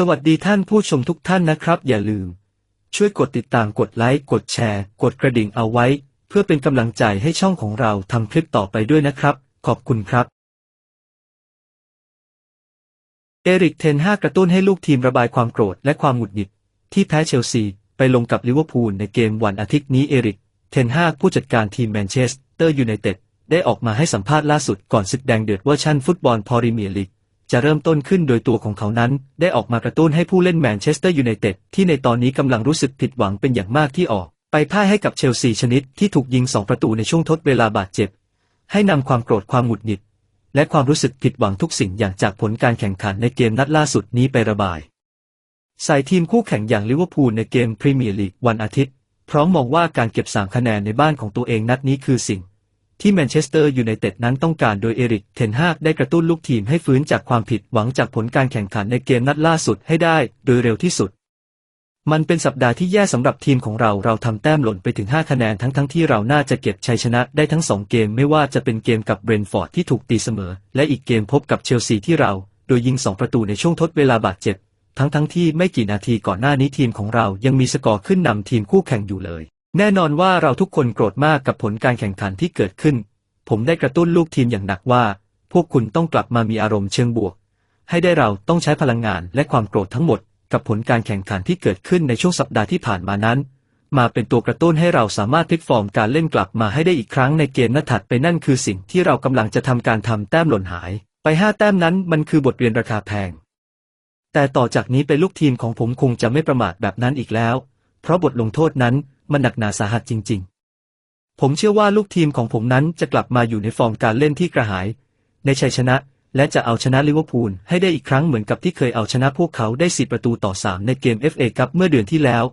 สวัสดีท่านผู้ชมทุกท่านนะครับ อย่าลืม ช่วยกดติดตามกดไลค์กดแชร์ กดกระดิ่งเอาไว้ เพื่อเป็นกำลังใจให้ช่องของเราทำคลิปต่อไปด้วยนะครับ ขอบคุณครับ เอริกเทนฮากระตุ้นให้ลูกทีมระบายความโกรธและความหงุดหงิด ที่แพ้เชลซี ไปลงกับลิเวอร์พูลในเกมวันอาทิตย์นี้เอริกเทนฮากผู้จัดการทีมแมนเชสเตอร์ยูไนเต็ดได้ออกมาให้สัมภาษณ์ล่าสุดก่อนศึกแดงเดือดเวอร์ชันฟุตบอลพอริเมียร์ลีก จะเริ่มต้นขึ้นโดยตัวของเขานั้น ได้ออกมากระตุ้นให้ผู้เล่นแมนเชสเตอร์ยูไนเต็ดที่ในตอนนี้กำลังรู้สึกผิดหวังเป็นอย่างมากที่ออก ไปพ่ายให้กับเชลซีชนิดที่ถูกยิงสองประตูในช่วงทดเวลาบาดเจ็บ ให้นำความโกรธความหงุดหงิด และความรู้สึกผิดหวังทุกสิ่งอย่างจากผลการแข่งขันในเกมนัดล่าสุดนี้ไประบายใส่ทีมคู่แข่งอย่างลิเวอร์พูลในเกมพรีเมียร์ลีกวันอาทิตย์ พร้อมมองว่าการเก็บสามคะแนนในบ้านของตัวเองนัดนี้คือสิ่ง ที่แมนเชสเตอร์ยูไนเต็ดนั้นต้องการโดยเอริก เทนฮากได้กระตุ้นลูกทีมให้ฟื้นจากความผิดหวังจากผลการแข่งขันในเกมนัดล่าสุดให้ได้โดยเร็วที่สุด มันเป็นสัปดาห์ที่แย่สำหรับทีมของเรา เราทำแต้มหล่นไปถึง 5 คะแนนทั้งทั้งที่เราน่าจะเก็บชัยชนะได้ทั้ง 2 เกม ไม่ว่าจะเป็นเกมกับเบรนฟอร์ดที่ถูกตีเสมอ และอีกเกมพบกับเชลซีที่เรา โดยยิง 2 ประตูในช่วงทดเวลาบาดเจ็บ ทั้งทั้งที่ไม่กี่นาทีก่อนหน้านี้ทีมของเรายังมีสกอร์ขึ้นนำทีมคู่แข่งอยู่เลย แน่นอนว่าเราทุกคนโกรธมากกับผลการแข่งขันที่เกิดขึ้น ผมได้กระตุ้นลูกทีมอย่างหนักว่า พวกคุณต้องกลับมามีอารมณ์เชิงบวก ให้ได้เราต้องใช้พลังงานและความโกรธทั้งหมด กับผลการแข่งขันที่เกิดขึ้นในช่วงสัปดาห์ที่ผ่านมานั้น มาเป็นตัวกระตุ้นให้เราสามารถพลิกฟอร์มการเล่นกลับมาให้ได้อีกครั้งในเกมนัดถัดไปนั่นคือสิ่งที่เรากำลังจะทำการทำแต้มหล่นหาย ไปห้าแต้มนั้นมันคือบทเรียนราคาแพง แต่ต่อจากนี้เป็นลูกทีมของผมคงจะไม่ประมาทแบบนั้นอีกแล้ว เพราะบทลงโทษนั้น มันหนักหนาสาหัสจริง ๆ ผมเชื่อว่าลูกทีมของผมนั้นจะกลับมาอยู่ในฟอร์มการเล่นที่กระหาย ในชัยชนะ และจะเอาชนะลิเวอร์พูลให้ได้อีกครั้งเหมือนกับที่เคยเอาชนะพวกเขาได้10ประตูต่อ3ในเกม FA คัพเมื่อเดือนที่แล้ว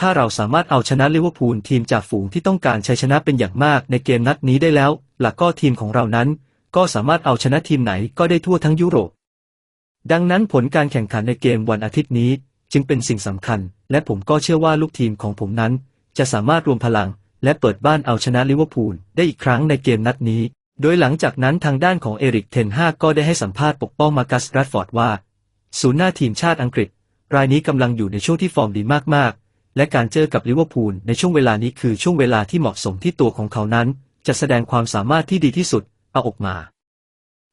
ถ้าเราสามารถเอาชนะลิเวอร์พูลทีมจากฝูงที่ต้องการชัยชนะเป็นอย่างมากในเกมนัดนี้ได้แล้ว หลักก็ทีมของเรานั้น ก็สามารถเอาชนะทีมไหนก็ได้ทั่วทั้งยุโรปดังนั้นผลการแข่งขันในเกมวันอาทิตย์นี้ จึงเป็นสิ่งสำคัญ และผมก็เชื่อว่าลูกทีมของผมนั้น จะสามารถรวมพลัง และเปิดบ้านเอาชนะลิเวอร์พูลได้อีกครั้งในเกมนัดนี้ โดยหลังจากนั้นทางด้านของเอริกเทนฮาก็ได้ให้สัมภาษณ์ปกป้องมากัสแรดฟอร์ดว่า ศูนย์หน้าทีมชาติอังกฤษ รายนี้กำลังอยู่ในช่วงที่ฟอร์มดีมากๆ และการเจอกับลิเวอร์พูลในช่วงเวลานี้คือช่วงเวลาที่เหมาะสมที่ตัวของเขานั้น จะแสดงความสามารถที่ดีที่สุดเอาออกมา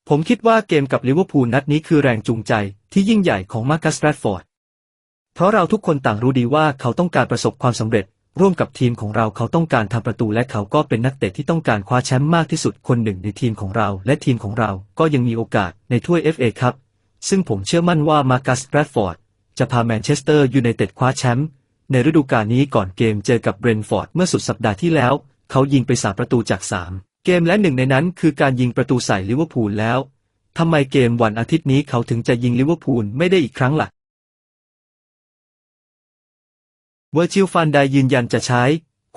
ผมคิดว่าเกมกับลิเวอร์พูลนัดนี้คือแรงจูงใจที่ยิ่งใหญ่ของมาร์คัสแรดฟอร์ด เพราะเราทุกคนต่างรู้ดีว่าเขาต้องการประสบความสำเร็จ ร่วมกับทีมของเราเขาต้องการทำประตูและเขาก็เป็นนักเตะที่ต้องการคว้าแชมป์มากที่สุดคนหนึ่งในทีมของเราและทีมของเราก็ยังมีโอกาสในถ้วย FA ครับ ซึ่งผมเชื่อมั่นว่ามาร์คัสแรดฟอร์ดจะพาแมนเชสเตอร์ยูไนเต็ดคว้าแชมป์ในฤดูกาลนี้ก่อนเกมเจอกับเบรนฟอร์ดเมื่อสุดสัปดาห์ที่แล้ว เขายิงไปสามประตูจากสามเกมและหนึ่งในนั้นคือการยิงประตูใส่ลิเวอร์พูลแล้วทำไมเกมวันอาทิตย์นี้เขาถึงจะยิงลิเวอร์พูลไม่ได้อีกครั้งล่ะ เวอร์จิลฟันไดยืนยันจะใช้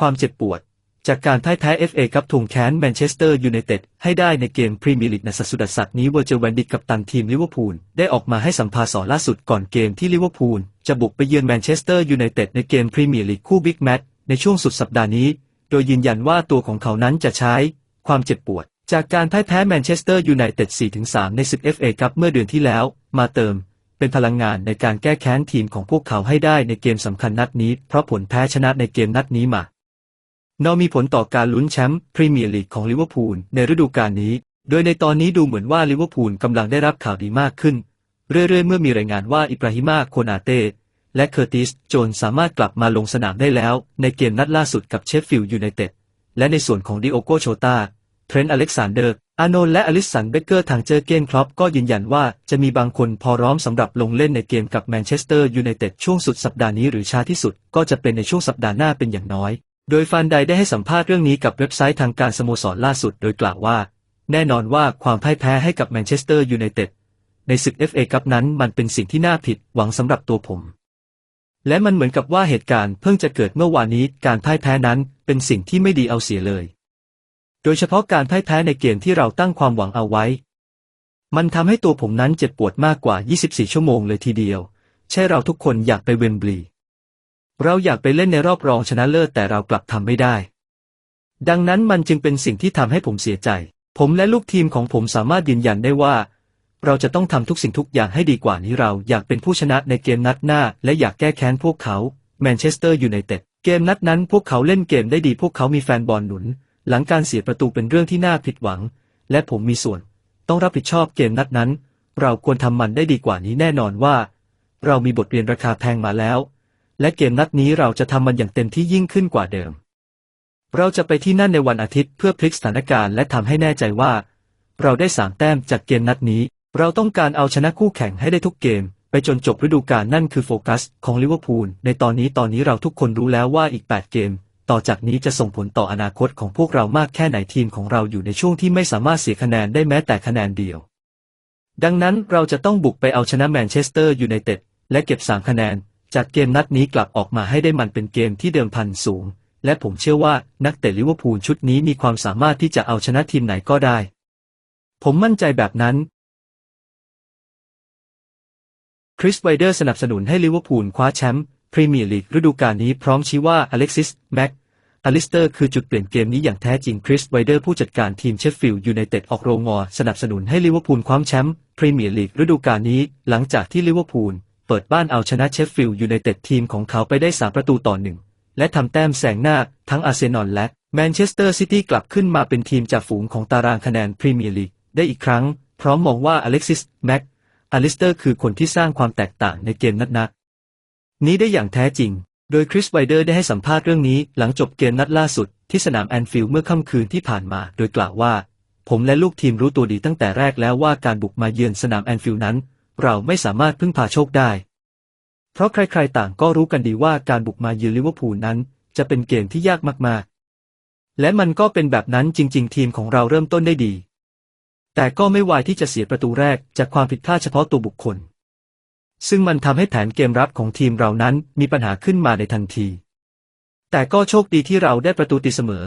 ความเจ็บปวด จากการพ่ายแพ้ FA กับทวงแค้นแมนเชสเตอร์ยูไนเต็ดให้ได้ในเกมพรีเมียร์ลีกในสัปดาห์สัตว์นี้เวอร์จิลแวนดิกกับตันทีมลิเวอร์พูลได้ออกมาให้สัมภาษณ์ล่าสุดก่อนเกมที่ลิเวอร์พูลจะบุกไปเยือนแมนเชสเตอร์ยูไนเต็ดในเกมพรีเมียร์ลีกคู่บิ๊กแมตช์ในช่วงสุดสัปดาห์นี้ โดยยืนยันว่าตัวของเขานั้นจะใช้ ความเจ็บปวด จากการพ่ายแพ้แมนเชสเตอร์ยูไนเต็ด4-3 ในศึก FA คัพเมื่อเดือนที่แล้ว มาเติม เป็นพลังงานในการแก้แค้นทีมของพวกเขาให้ได้ในเกมสำคัญนัดนี้ เพราะผลแพ้ชนะในเกมนัดนี้มานอมีผลต่อการลุ้นแชมป์พรีเมียร์ลีกของลิเวอร์พูลในฤดูกาลนี้ โดยในตอนนี้ดูเหมือนว่าลิเวอร์พูลกำลังได้รับข่าวดีมากขึ้น เรื่อยๆ เมื่อมีรายงานว่าอิบราฮิมาโคนาเต้และเคอร์ติสโจนสามารถกลับมาลงสนามได้แล้ว ในเกมนัดล่าสุดกับเชฟฟิลด์ยูไนเต็ดและในส่วนของดิโอโกโชตาเทรนต์อเล็กซานเดอร์ อาโนและอลิสันเบเกอร์ทางเจอเกนครอปก็ยืนยันว่าจะมีบางคนพอร้อมสำหรับลงเล่นในเกมกับแมนเชสเตอร์ยูไนเต็ดช่วงสุดสัปดาห์นี้หรือช้าที่สุดก็จะเป็นในช่วงสัปดาห์หน้าเป็นอย่างน้อย โดยฟันไดได้ให้สัมภาษณ์เรื่องนี้กับเว็บไซต์ทางการสโมสรล่าสุดโดยกล่าวว่า แน่นอนว่าความพ่ายแพ้ให้กับแมนเชสเตอร์ยูไนเต็ดในศึก FA คัพนั้นมันเป็นสิ่งที่น่าผิดหวังสำหรับตัวผม และมันเหมือนกับว่าเหตุการณ์เพิ่งจะเกิดเมื่อวานนี้การพ่ายแพ้นั้นเป็นสิ่งที่ไม่ดีเอาเสียเลย โดยเฉพาะการพ่ายแพ้ในเกมที่เราตั้งความหวังเอาไว้ มันทำให้ตัวผมนั้นเจ็บปวดมากกว่า 24 ชั่วโมงเลยทีเดียว ใช่เราทุกคนอยากไปเวมบลีเราอยากไปเล่นในรอบรองชนะเลิศแต่เรากลับทำไม่ได้ ดังนั้นมันจึงเป็นสิ่งที่ทำให้ผมเสียใจ ผมและลูกทีมของผมสามารถยืนยันได้ว่า เราจะต้องทำทุกสิ่งทุกอย่างให้ดีกว่านี้เราอยากเป็นผู้ชนะในเกมนัดหน้า และอยากแก้แค้นพวกเขาแมนเชสเตอร์ยูไนเต็ดเกมนัดนั้นพวกเขาเล่นเกมได้ดีพวกเขามีแฟนบอลหนุน หลังการเสียประตูเป็นเรื่องที่น่าผิดหวัง และผมมีส่วน ต้องรับผิดชอบเกมนัดนั้น เราควรทำมันได้ดีกว่านี้แน่นอนว่า เรามีบทเรียนราคาแพงมาแล้ว และเกมนัดนี้เราจะทำมันอย่างเต็มที่ยิ่งขึ้นกว่าเดิม เราจะไปที่นั่นในวันอาทิตย์เพื่อพลิกสถานการณ์และทำให้แน่ใจว่า เราได้สามแต้มจากเกมนัดนี้ เราต้องการเอาชนะคู่แข่งให้ได้ทุกเกม ไปจนจบฤดูกาลนั่นคือโฟกัสของลิเวอร์พูลในตอนนี้ตอนนี้เราทุกคนรู้แล้วว่าอีก 8 เกม ต่อจากนี้จะส่งผลต่ออนาคตของพวกเรามากแค่ไหนทีมของเราอยู่ในช่วงที่ไม่สามารถเสียคะแนนได้แม้แต่คะแนนเดียว ดังนั้นเราจะต้องบุกไปเอาชนะแมนเชสเตอร์ยูไนเต็ดและเก็บ3คะแนน จากเกมนัดนี้กลับออกมาให้ได้มันเป็นเกมที่เดิมพันสูง และผมเชื่อว่านักเตะลิเวอร์พูลชุดนี้มีความสามารถที่จะเอาชนะทีมไหนก็ได้ ผมมั่นใจแบบนั้นคริสไวเดอร์สนับสนุนให้ลิเวอร์พูลคว้าแชมป์ พรีเมียร์ลีกฤดูกาลนี้พร้อมชี้ว่าอเล็กซิส แม็กอลิสเตอร์คือจุดเปลี่ยนเกมนี้อย่างแท้จริงคริสไวเดอร์ผู้จัดการทีมเชฟฟิลด์ยูไนเต็ดออกโรงงอสนับสนุนให้ลิเวอร์พูลคว้าแชมป์พรีเมียร์ลีกฤดูกาลนี้ หลังจากที่ลิเวอร์พูลเปิดบ้านเอาชนะเชฟฟิลด์ยูไนเต็ดทีมของเขาไปได้ 3 ประตูต่อหนึ่งและทำแต้มแซงหน้าทั้งอาร์เซนอลและแมนเชสเตอร์ซิตี้กลับขึ้นมาเป็นทีมจากฝูงของตารางคะแนนพรีเมียร์ลีกได้อีกครั้ง พร้อมมองว่าอเล็กซิสแม็กอลิสเตอร์คือคนที่สร้างความแตกต่างในเกมนัดๆ นี้ได้อย่างแท้จริง โดยคริสไวเดอร์ได้ให้สัมภาษณ์เรื่องนี้หลังจบเกมนัดล่าสุดที่สนามแอนฟิลด์เมื่อค่ำคืนที่ผ่านมา โดยกล่าวว่า ผมและลูกทีมรู้ตัวดีตั้งแต่แรกแล้วว่าการบุกมาเยือนสนามแอนฟิลด์นั้น เราไม่สามารถพึ่งพาโชคได้ เพราะใครๆต่างก็รู้กันดีว่าการบุกมาเยือนลิเวอร์พูลนั้น จะเป็นเกมที่ยากมากๆ และมันก็เป็นแบบนั้นจริง ๆ ทีมของเราเริ่มต้นได้ดี แต่ก็ไม่วายที่จะเสียประตูแรกจากความผิดพลาดเฉพาะตัวบุคคล ซึ่งมันทำให้แผนเกมรับของทีมเรานั้นมีปัญหาขึ้นมาในทันที แต่ก็โชคดีที่เราได้ประตูตีเสมอ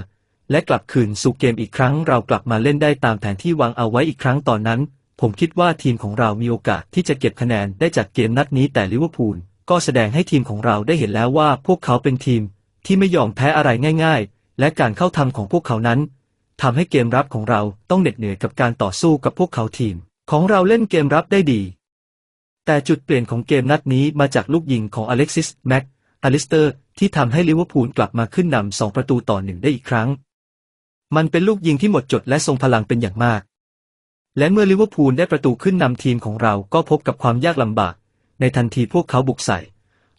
และกลับคืนสู่เกมอีกครั้ง เรากลับมาเล่นได้ตามแผนที่วางเอาไว้อีกครั้งตอนนั้น ผมคิดว่าทีมของเรามีโอกาสที่จะเก็บคะแนนได้จากเกมนัดนี้แต่ลิเวอร์พูลก็แสดงให้ทีมของเราได้เห็นแล้วว่าพวกเขาเป็นทีมที่ไม่ยอมแพ้อะไรง่าย ๆ และการเข้าทำของพวกเขานั้นทำให้เกมรับของเราต้องเหน็ดเหนื่อยกับการต่อสู้กับพวกเขาทีม ของเราเล่นเกมรับได้ดี แต่จุดเปลี่ยนของเกมนัดนี้มาจากลูกยิงของอเล็กซิสแม็กอลิสเตอร์ที่ทำให้ลิเวอร์พูลกลับมาขึ้นนำสองประตูต่อหนึ่งได้อีกครั้ง มันเป็นลูกยิงที่หมดจดและทรงพลังเป็นอย่างมาก และเมื่อลิเวอร์พูลได้ประตูขึ้นนำทีมของเราก็พบกับความยากลำบาก ในทันทีพวกเขาบุกใส่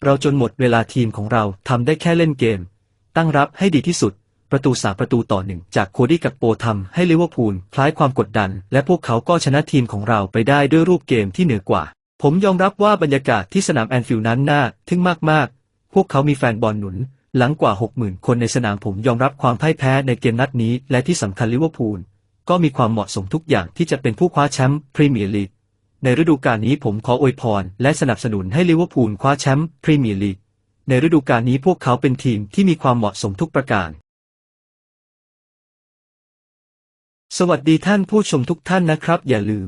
เราจนหมดเวลาทีมของเราทำได้แค่เล่นเกม ตั้งรับให้ดีที่สุด ประตูสามประตูต่อหนึ่งจากโคดี้กับโปทำให้ลิเวอร์พูลคล้ายความกดดัน และพวกเขาก็ชนะทีมของเราไปได้ด้วยรูปเกมที่เหนือกว่า ผมยอมรับว่าบรรยากาศที่สนามแอนฟิลด์นั้นน่าทึ่งมากๆ พวกเขามีแฟนบอลหนุน หลังกว่า 60,000 คนในสนามผมยอมรับความพ่ายแพ้ในเกมนัดนี้ และที่สำคัญลิเวอร์พูลก็มีความเหมาะสมทุกอย่างที่จะเป็นผู้คว้าแชมป์พรีเมียร์ลีกในฤดูกาลนี้ผมขออวยพร และสนับสนุนให้ลิเวอร์พูลคว้าแชมป์พรีเมียร์ลีกในฤดูกาลนี้พวกเขาเป็นทีมที่มีความเหมาะสมทุกประการ สวัสดีท่านผู้ชมทุกท่านนะครับ อย่าลืม